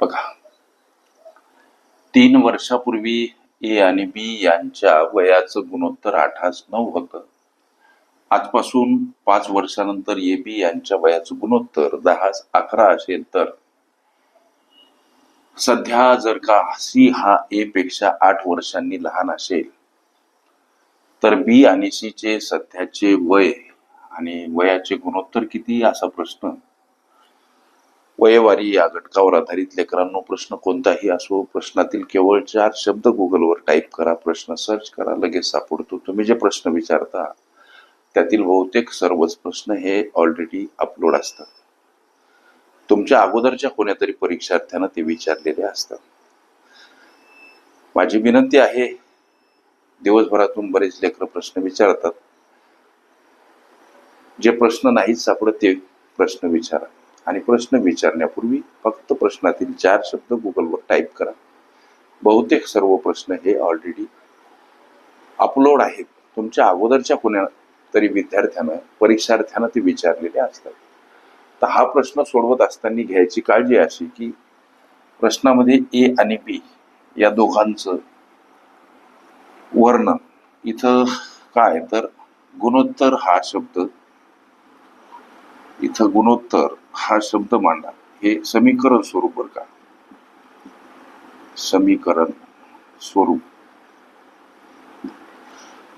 बघा. तीन वर्षापूर्वी ए आणि बी यांच्या वयाचं गुणोत्तर आठास नऊ होतं. आजपासून पाच वर्षानंतर ए बी यांच्या वयाचं गुणोत्तर दहास अकरा असेल तर. सध्या जर का सी हा ए पेक्षा आठ वर्षांनी लहान असेल तर बी आणि सी चे सध्याचे वय आणि वयाचे गुणोत्तर किती असा प्रश्न. वयवारी या घटकावर आधारित लेकरांनो प्रश्न कोणताही असो प्रश्नातील केवळ चार शब्द गुगलवर टाईप करा प्रश्न सर्च करा लगेच सापडतो. तुम्ही जे प्रश्न विचारता त्यातील बहुतेक सर्वच प्रश्न हे ऑलरेडी अपलोड असतात. तुमच्या अगोदरच्या कोण्यातरी परीक्षार्थ्यांना ते विचारलेले असतात. माझी विनंती आहे दिवसभरातून बरेच लेकर प्रश्न विचारतात. जे प्रश्न नाहीच सापडत ते प्रश्न विचारा. आणि प्रश्न विचारण्यापूर्वी फक्त प्रश्नातील चार शब्द गुगलवर टाईप करा. बहुतेक सर्व प्रश्न हे ऑलरेडी अपलोड आहेत. तुमच्या अगोदरच्या कोण्या तरी विद्यार्थ्यानं परीक्षार्थ्यानं ते विचारलेले असतात. तर हा प्रश्न सोडवत असताना घ्यायची काळजी अशी की प्रश्नामध्ये ए आणि बी या दोघांचं वर्णन. इथं काय? तर गुणोत्तर हा शब्द इथं गुणोत्तर हा शब्द मांडा. हे समीकरण स्वरूप बरं का? समीकरण स्वरूप.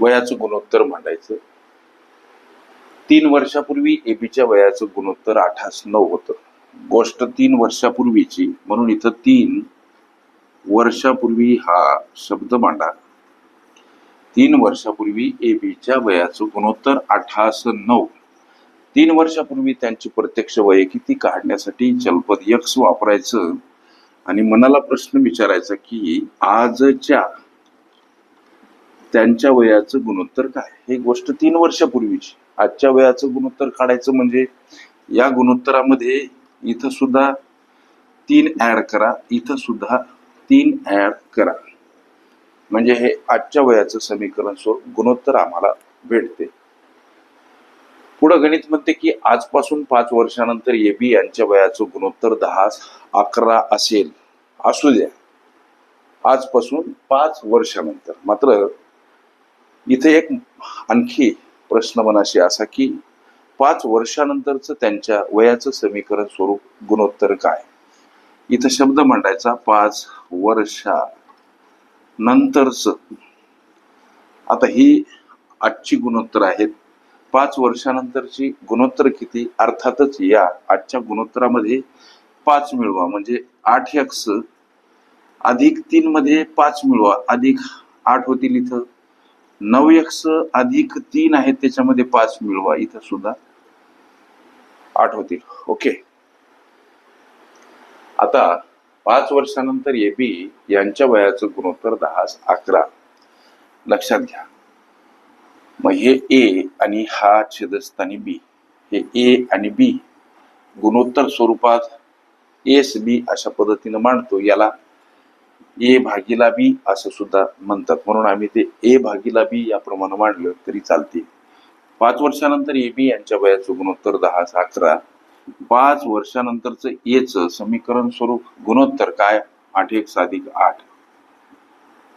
वयाचं गुणोत्तर मांडायचं. तीन वर्षापूर्वी एबीच्या वयाचं गुणोत्तर आठास नऊ होतं. गोष्ट तीन वर्षापूर्वीची म्हणून इथं तीन वर्षापूर्वी हा शब्द मांडा. तीन वर्षापूर्वी एबीच्या वयाचं गुणोत्तर अठास नऊ. तीन वर्षापूर्वी त्यांची प्रत्यक्ष वय किती काढण्यासाठी जलपद यक्स वापरायचं? आणि मनाला प्रश्न विचारायचा की आजच्या त्यांच्या वयाचं गुणोत्तर काय? हे गोष्ट तीन वर्षापूर्वीची. आजच्या वयाचं गुणोत्तर काढायचं म्हणजे या गुणोत्तरामध्ये इथं सुद्धा तीन ऍड करा. इथं सुद्धा तीन ऍड करा. म्हणजे हे आजच्या वयाचं समीकरण स्वरूप गुणोत्तर आम्हाला भेटते. पुढं गणित म्हणते की आजपासून पाच वर्षानंतर ए बी यांच्या वयाचं गुणोत्तर दहा अकरा असेल. असू द्या. आजपासून पाच वर्षानंतर. मात्र इथे एक आणखी प्रश्न मनाशी असा की पाच वर्षानंतरचं त्यांच्या वयाचं समीकरण स्वरूप गुणोत्तर काय? इथं शब्द मांडायचा पाच वर्षा नंतरच आता ही आजची गुणोत्तर आहेत. पाच वर्षानंतरची गुणोत्तर किती? अर्थातच या आजच्या गुणोत्तरामध्ये पाच मिळवा. म्हणजे आठ एक्स अधिक तीन मध्ये पाच मिळवा. अधिक आठ होतील इथं. नऊ एक्स अधिक तीन आहेत त्याच्यामध्ये पाच मिळवा. इथं सुद्धा आठ होतील. ओके आता पाच वर्षानंतर ए बी यांच्या वयाचं गुणोत्तर दहा अकरा. लक्षात घ्या. मग हे ए आणि हा छेदस्थानी बी. हे ए आणि बी गुणोत्तर स्वरूपात एस बी अशा पद्धतीनं मांडतो. याला ए भागीला बी असं सुद्धा म्हणतात. म्हणून आम्ही ते ए भागीला बी याप्रमाणे मांडलं तरी चालते. पाच वर्षानंतर ए बी यांच्या वयाचं गुणोत्तर दहा अकरा. पाच वर्षानंतरचं एचं समीकरण स्वरूप गुणोत्तर काय? आठ एक अधिक आठ.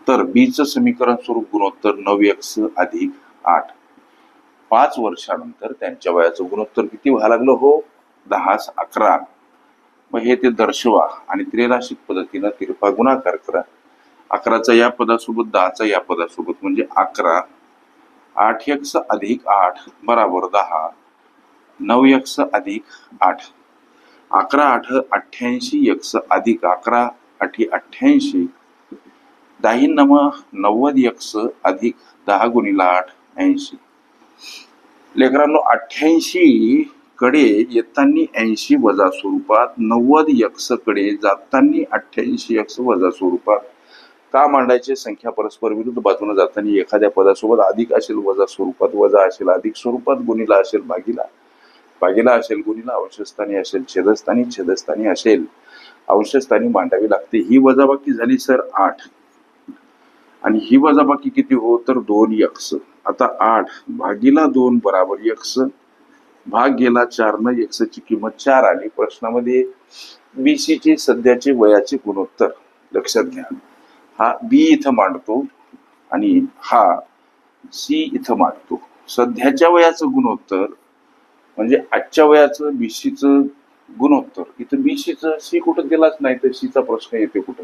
तर बीचं समीकरण स्वरूप गुणोत्तर नऊ एक्स अधिक आठ. पाच वर्षानंतर त्यांच्या वयाचं गुणोत्तर किती व्हायला लागलं हो? दहा अकरा. मग हे ते दर्शवा आणि त्रिराशिक पद्धतीनं तिरपा गुणाकार करा. अकराचा या पदासोबत दहाचा या पदासोबत म्हणजे अकरा. आठ एक्स अधिक आठ बराबर दहा. नऊ यक्ष अधिक आठ. अकरा आठ अठ्ठ्याऐंशी एक्स अधिक अकरा आठी अठ्ठ्याऐंशी. दाही नम नव्वद यक्ष अधिक दहा गुणिला आठ. ऐंशी. लेकरांनो अठ्ठ्याऐंशी कडे येताना ऐंशी वजा स्वरूपात नव्वद यक्षकडे जाताना अठ्ठ्याऐंशी यक्ष वजा स्वरूपात. का मांडायचे? संख्या परस्पर विरुद्ध बाजूने जाताना एखाद्या पदासोबत अधिक असेल वजा स्वरूपात वजा असेल अधिक स्वरूपात गुणीला असेल भागीला. भागीला असेल गुणीला. अंशस्थानी असेल छेदस्थानी छेदस्थानी असेल. अंशस्थानी मांडावी लागते. ही वजाबाकी झाली सर आठ. आणि ही वजाबाकी किती हो? तर दोन यक्ष. आता आठ भागीला दोन बराबर यक्ष भाग गेला चार न एक्सची किंमत चार आली. प्रश्नामध्ये बीसीचे सध्याचे वयाचे गुणोत्तर. लक्षात घ्या. हा बी इथं मांडतो आणि हा सी इथं मांडतो. सध्याच्या वयाचं गुणोत्तर म्हणजे आजच्या वयाचं बीसीचं गुणोत्तर. इथं बीसीचं सी कुठं दिलाच नाही तर सीचा प्रश्न येते कुठं?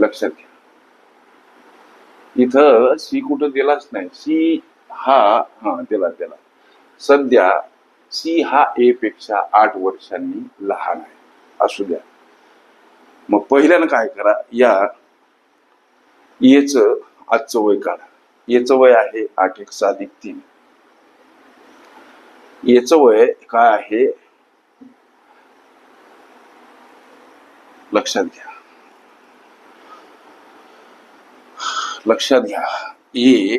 लक्षात घ्या. इथं सी कुठं दिलाच नाही. सी हा हा दिला दिला सध्या सी हा ए पेक्षा आठ वर्षांनी लहान आहे. असू द्या. मग पहिल्यानं काय करा या येच आजचं वय काढा. येचं वय आहे आठ एक अधिक तीन. येचं वय काय आहे? लक्षात घ्या. लक्षात घ्या. ए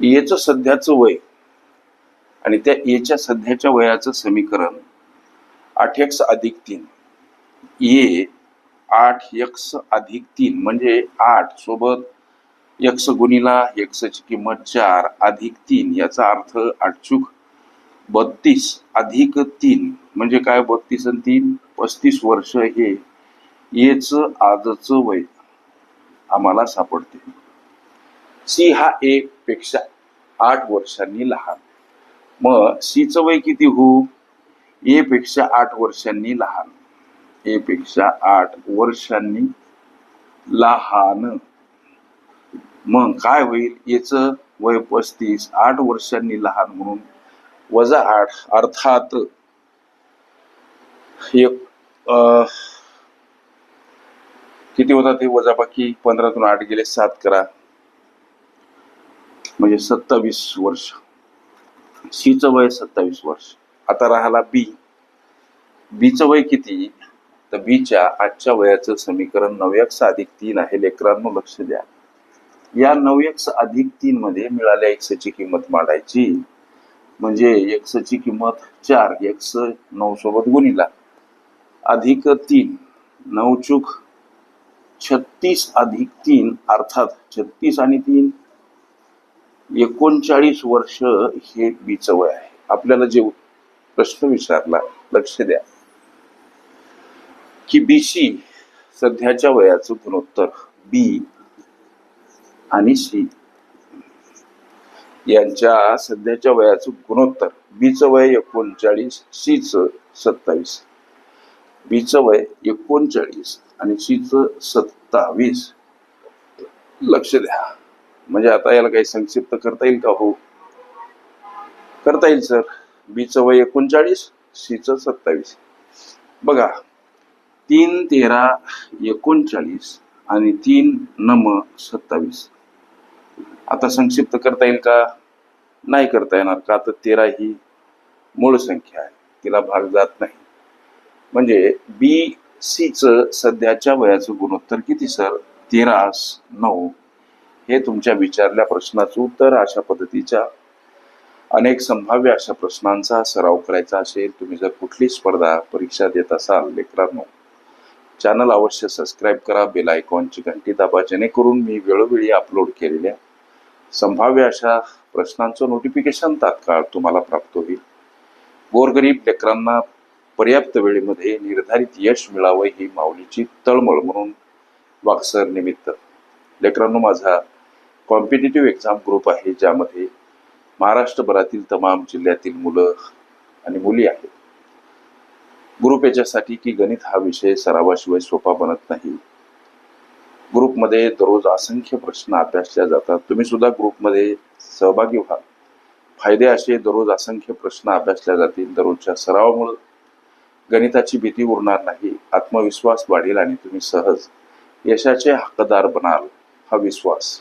येचं सध्याचं वय आणि त्या एच्या सध्याच्या वयाचं समीकरण आठ एक्स अधिक तीन. ए आठ एक्स अधिक तीन म्हणजे आठ सोबत एक्स गुणिला एक्सची किंमत चार अधिक तीन याचा अर्थ आठचूक बत्तीस अधिक तीन म्हणजे काय? बत्तीस आणि तीन पस्तीस वर्ष हे येच आजचं वय. आम्हाला सापडते सी हा एक पेक्षा आठ वर्षांनी लहान. मग सीचं वय किती होऊ? ए पेक्षा आठ वर्षांनी लहान. ए पेक्षा आठ वर्षांनी लहान. मग काय होईल? याच वय पस्तीस आठ वर्षांनी लहान म्हणून वजा आठ अर्थात एक अं, किती होतात ते वजाबाकी? पंधरातून आठ गेले सात करा. म्हणजे सत्तावीस वर्ष. सीचं वय सत्तावीस वर्ष. आता राहिला बी. बीचं वय किती? तर बीच्या आजच्या वयाचं समीकरण नऊ एक्स अधिक तीन आहे लेकरांनो लक्ष द्या. या नऊ एक्स अधिक तीन मध्ये मिळाल्या एक्सची किंमत मांडायची. म्हणजे एक्सची किंमत चार एक्स नऊ सोबत गुणिला. अधिक तीन नऊ चूक छत्तीस अधिक तीन अर्थात छत्तीस आणि तीन एकोणचाळीस वर्ष हे बीच वय आहे. आपल्याला जे प्रश्न विचारला लक्ष द्या. की बीसी सध्याच्या वयाचं गुणोत्तर बी आणि सी यांच्या सध्याच्या वयाचं गुणोत्तर बीचं वय एकोणचाळीस सीचं सत्तावीस. बीचं वय एकोणचाळीस. आणि सीचं सत्तावीस. लक्ष द्या. म्हणजे आता याला काही संक्षिप्त करता येईल का हो? करता येईल सर. बीचं वय एकोणचाळीस सीचं सत्तावीस. बघा तीन तेरा एकोणचाळीस आणि तीन नम सत्तावीस. आता संक्षिप्त करता येईल का? नाही करता येणार का तर तेरा ही मूळ संख्या आहे. तिला भाग जात नाही. म्हणजे बी सीचं सध्याच्या वयाचं गुणोत्तर किती सर? तेरा नऊ. हे तुमच्या विचारल्या प्रश्नाचं उत्तर अशा पद्धतीच्या. अनेक संभाव्य अशा प्रश्नांचा सराव करायचा असेल तुम्ही जर कुठली स्पर्धा परीक्षा देत असाल लेकरांनो चॅनल अवश्य सबस्क्राईब करा बेल आयकॉनची घंटी दाबा जेणेकरून मी वेळोवेळी अपलोड केलेल्या संभाव्य अशा प्रश्नांचं नोटिफिकेशन तात्काळ तुम्हाला प्राप्त होईल. गोरगरीब लेकरांना पर्याप्त वेळेमध्ये निर्धारित यश मिळावं ही माऊलीची तळमळ म्हणून वाक्सर निमित्त. लेकरांनो माझा कॉम्पिटेटिव्ह एक्झाम ग्रुप आहे ज्यामध्ये महाराष्ट्रभरातील तमाम जिल्ह्यातील मुलं आणि मुली आहेत. ग्रुप याच्यासाठी की गणित हा विषय सरावाशिवाय सोपा बनत नाही. ग्रुपमध्ये दररोज असंख्य प्रश्न अभ्यासल्या जातात. तुम्ही सुद्धा ग्रुपमध्ये सहभागी व्हा. फायदे असे दररोज असंख्य प्रश्न अभ्यासल्या जातील. दररोजच्या सरावामुळे गणिताची भीती उरणार नाही. आत्मविश्वास वाढेल आणि तुम्ही सहज यशाचे हक्कदार बनाल हा विश्वास.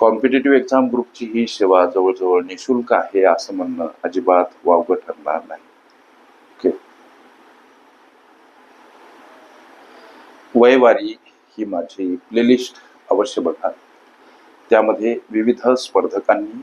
कॉम्पिटेटिव्ह एक्झाम ग्रुपची ही सेवा जवळजवळ निशुल्क आहे असं म्हणणं अजिबात वावगं ठरणार नाही. ओके वयवारी ही माझी प्लेलिस्ट अवश्य बघा. त्यामध्ये विविध स्पर्धकांनी